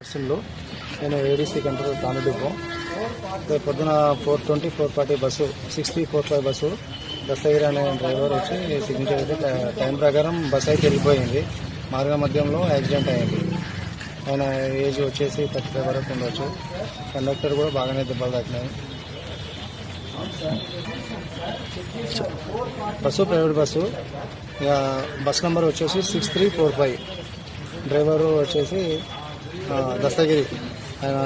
బస్సుల్లో నేను ADC control తాను డిపో. రేపు పొద్దున four twenty four forty bus six three four five bus Dastagiri అనే డ్రైవర్ వచ్చి సిగ్నేచర్ అయితే టైం ప్రకారం బస్ అయితే వెళ్ళిపోయింది. మార్గ మధ్యంలో యాక్సిడెంట్ అయింది. ఆయన ఏజ్ వచ్చేసి థర్టీ ఫైవ్ వరకు ఉండొచ్చు. కండక్టర్ కూడా బాగానే దెబ్బలు తాకినాయి. Bus private bus. Bus number వచ్చేసి six three four five. Driver వచ్చేసి దస్తగిరి. ఆయన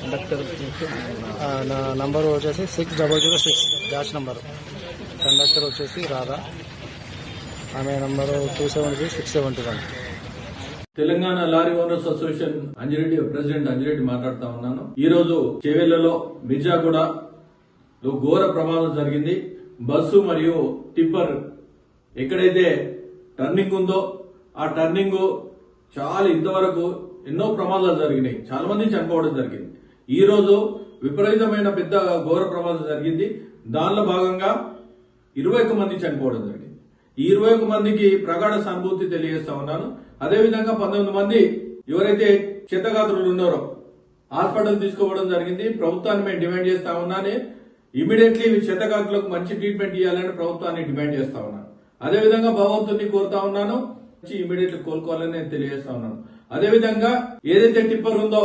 కండక్టర్ నా నంబర్ వచ్చేసి six double zero six. Dash number. Conductor వచ్చేసి రాధా. ఆమె number two seven three six seventy one. Telangana lorry owners association Anji Reddy president Anji Reddy మాట్లాడుతా ఉన్నాను. ఈ రోజు చేవెళ్ళలో మిర్జాగూడ ఘోర ప్రమాదం జరిగింది. బస్సు మరియు టిప్పర్ ఎక్కడైతే టర్నింగ్ ఉందో ఆ టర్నింగ్ చాలా ఇంతవరకు ఎన్నో ప్రమాదాలు జరిగినాయి. చాలా మంది చనిపోవడం జరిగింది. ఈ రోజు విపరీతమైన పెద్ద ఘోర ప్రమాదం జరిగింది. దానిలో భాగంగా ఇరవై ఒక్క మంది చనిపోవడం జరిగింది. ఈ ఇరవై ఒక్క మందికి ప్రగాఢ సానుభూతి తెలియజేస్తా ఉన్నాను. అదేవిధంగా పంతొమ్మిది మంది ఎవరైతే చేతగాత్రులు ఉన్నారో హాస్పిటల్ తీసుకోవడం జరిగింది. ప్రభుత్వాన్ని మేము డిమాండ్ చేస్తా ఉన్నాను ఇమీడియట్లీ చేతకాకులకు మంచి ట్రీట్మెంట్ ఇవ్వాలని ప్రభుత్వాన్ని డిమాండ్ చేస్తా ఉన్నాను. అదేవిధంగా భగవంతుని కోరుతా ఉన్నాను. ఇమీడియట్లీ కోలుకోవాలని నేను తెలియజేస్తా ఉన్నాను. అదేవిధంగా ఏదైతే టిప్పర్ ఉందో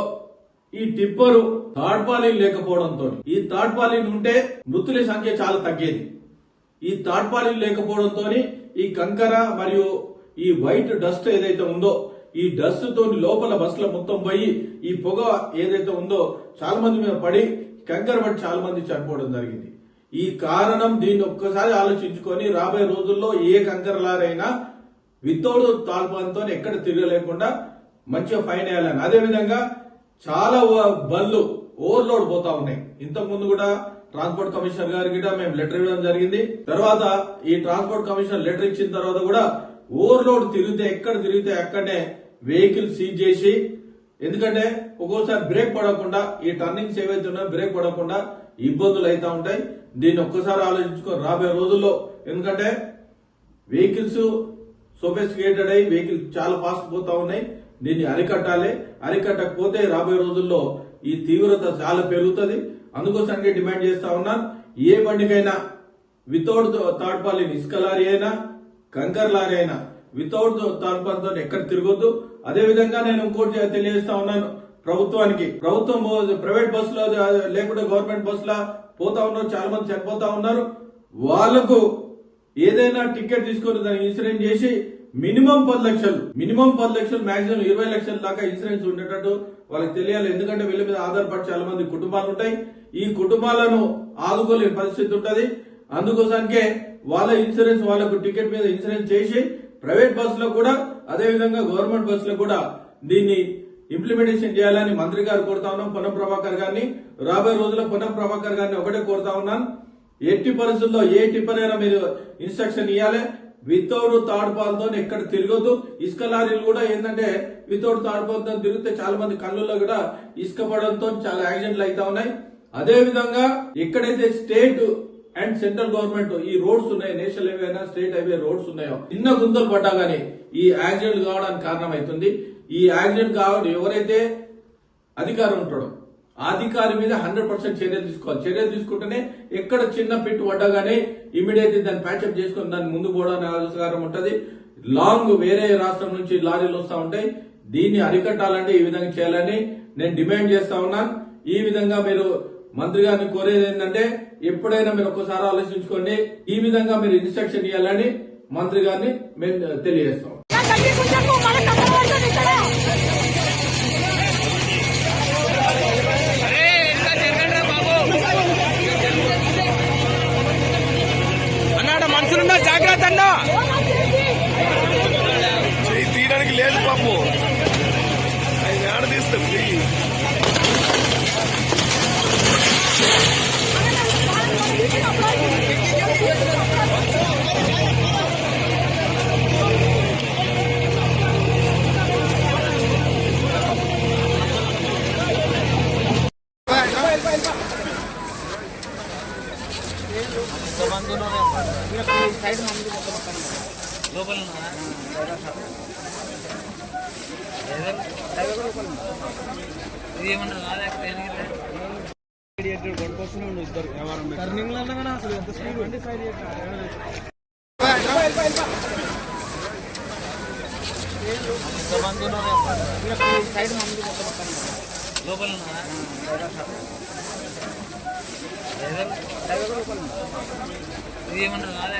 ఈ టిప్పరు థర్డ్ పాలిన్ లేకపోవడంతో ఈ థర్డ్ పాలిన్ ఉంటే మృతుల సంఖ్య చాలా తగ్గేది. ఈ థర్డ్ పాలిన్ లేకపోవడంతో ఈ కంకర మరియు ఈ వైట్ డస్ట్ ఏదైతే ఉందో ఈ డస్ట్ తోని లోపల బస్సులో మొత్తం పోయి ఈ పొగ ఏదైతే ఉందో చాలా మంది మీద పడి కంకర పడి చాలా మంది చనిపోవడం జరిగింది. ఈ కారణం దీన్ని ఒక్కసారి ఆలోచించుకొని రాబోయే రోజుల్లో ఏ కంకర లారైనా వితౌట్ తాల్పాన్తో ఎక్కడ తిరగలేకుండా మంచిగా ఫైన్ వేయాలని. అదేవిధంగా చాలా బళ్ళు ఓవర్లోడ్ పోతా ఉన్నాయి. ఇంతకు ముందు కూడా ట్రాన్స్పోర్ట్ కమిషనర్ గారికి కూడా మేము లెటర్ ఇవ్వడం జరిగింది. తర్వాత ఈ ట్రాన్స్పోర్ట్ కమిషనర్ లెటర్ ఇచ్చిన తర్వాత కూడా ఓవర్లోడ్ తిరిగితే ఎక్కడ తిరిగితే అక్కడనే వెహికల్ సీజ్ చేసి ఎందుకంటే ఒక్కోసారి బ్రేక్ పడకుండా ఈ టర్నింగ్స్ ఏవైతే ఉన్నాయో బ్రేక్ పడకుండా ఇబ్బందులు అవుతా ఉంటాయి. దీన్ని ఒక్కసారి ఆలోచించుకో రాబోయే రోజుల్లో ఎందుకంటే వెహికల్స్ సోఫెస్టికేటెడ్ అయ్యి వెహికల్ చాలా ఫాస్ట్ పోతా ఉన్నాయి. దీన్ని అరికట్టాలి. అరికట్టకపోతే రాబోయే రోజుల్లో ఈ తీవ్రత చాలా పెరుగుతుంది. అందుకోసానికి డిమాండ్ చేస్తా ఉన్నాను ఏ బండికైనా వితౌట్ థర్డ్ పాలిన్ ఇసుక లారీ అయినా కంకర్ లారీ అయినా వితౌట్ థర్డ్ ఎక్కడ తిరగొద్దు. అదే విధంగా నేను ఇంకోటి తెలియజేస్తా ఉన్నాను. ప్రభుత్వానికి ప్రభుత్వం ప్రైవేట్ బస్సులో లేకుంటే గవర్నమెంట్ బస్సులో పోతా ఉన్నారు చాలా మంది చనిపోతా ఉన్నారు. వాళ్ళకు ఏదైనా టికెట్ తీసుకొని దాన్ని ఇన్సూరెన్స్ చేసి మినిమం పది లక్షలు మినిమం పది లక్షలు మాక్సిమం ఇరవై లక్షల దాకా ఇన్సూరెన్స్ ఉండేటట్టు వాళ్ళకి తెలియాలి. ఎందుకంటే వీళ్ళ మీద ఆధారపడి చాలా మంది కుటుంబాలు ఉంటాయి. ఈ కుటుంబాలను ఆదుకోలేని పరిస్థితి ఉంటుంది. అందుకోసానికే వాళ్ళ ఇన్సూరెన్స్ వాళ్ళకు టికెట్ మీద ఇన్సూరెన్స్ చేసి ప్రైవేట్ బస్సులో కూడా అదే విధంగా గవర్నమెంట్ బస్సులో కూడా దీన్ని ఇంప్లిమెంటేషన్ చేయాలని మంత్రి గారు కోరుతా ఉన్నాం. పొన్నం ప్రభాకర్ గారిని రాబోయే రోజుల్లో పొన్నం ప్రభాకర్ గారిని ఒకటే కోరుతా ఉన్నాను ఎట్టి పరిస్థితుల్లో ఏ టిప్పర్ అయినా మీరు ఇన్స్ట్రక్షన్ ఇవ్వాలి వితౌట్ తాడుపాలతో ఎక్కడ తిరగొద్దు. ఇసుక లారీలు కూడా ఏంటంటే వితౌట్ తాడుపాలతో తిరిగితే చాలా మంది కళ్ళల్లో కూడా ఇసుక పడడంతో చాలా యాక్సిడెంట్లు అవుతా ఉన్నాయి. అదే విధంగా ఎక్కడైతే స్టేట్ అండ్ సెంట్రల్ గవర్నమెంట్ ఈ రోడ్స్ ఉన్నాయి నేషనల్ హైవే అయినా స్టేట్ హైవే రోడ్స్ ఉన్నాయో. చిన్న గుంతలు పడ్డా గానీ ఈ యాక్సిడెంట్ కావడానికి కారణమవుతుంది ఈ యాక్సిడెంట్ కావడం ఎవరైతే అధికారం ఉంటాడో అధికారి మీద హండ్రెడ్ పర్సెంట్ చర్యలు తీసుకోవాలి. చర్యలు తీసుకుంటేనే ఎక్కడ చిన్న పిట్టు పడ్డగానే ఇమీడియట్ దాన్ని ప్యాచప్ చేసుకుని దాన్ని ముందు పోవడానికి ఆస్కారం ఉంటది. లాంగ్ వేరే రాష్ట్రం నుంచి లారీలు వస్తా ఉంటాయి. దీన్ని అరికట్టాలంటే ఈ విధంగా చేయాలని నేను డిమాండ్ చేస్తా ఉన్నాను. ఈ విధంగా మీరు మంత్రి గారిని కోరేది ఏంటంటే ఎప్పుడైనా మీరు ఒక్కసారి ఆలోచించుకోండి. ఈ విధంగా మీరు ఇన్స్ట్రక్షన్ ఇవ్వాలని మంత్రి గారిని మేము తెలియజేస్తాం. ఇది ఏమన్నారు రాలే దేనికి సైడ్ లోపల ఇది ఏమన్నా రాలే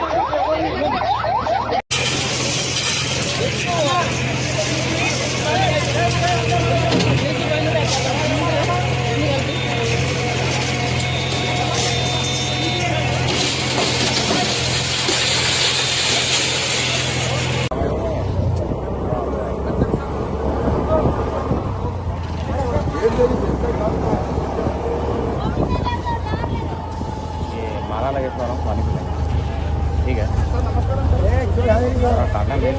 tangan ini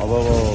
oh, oh, oh.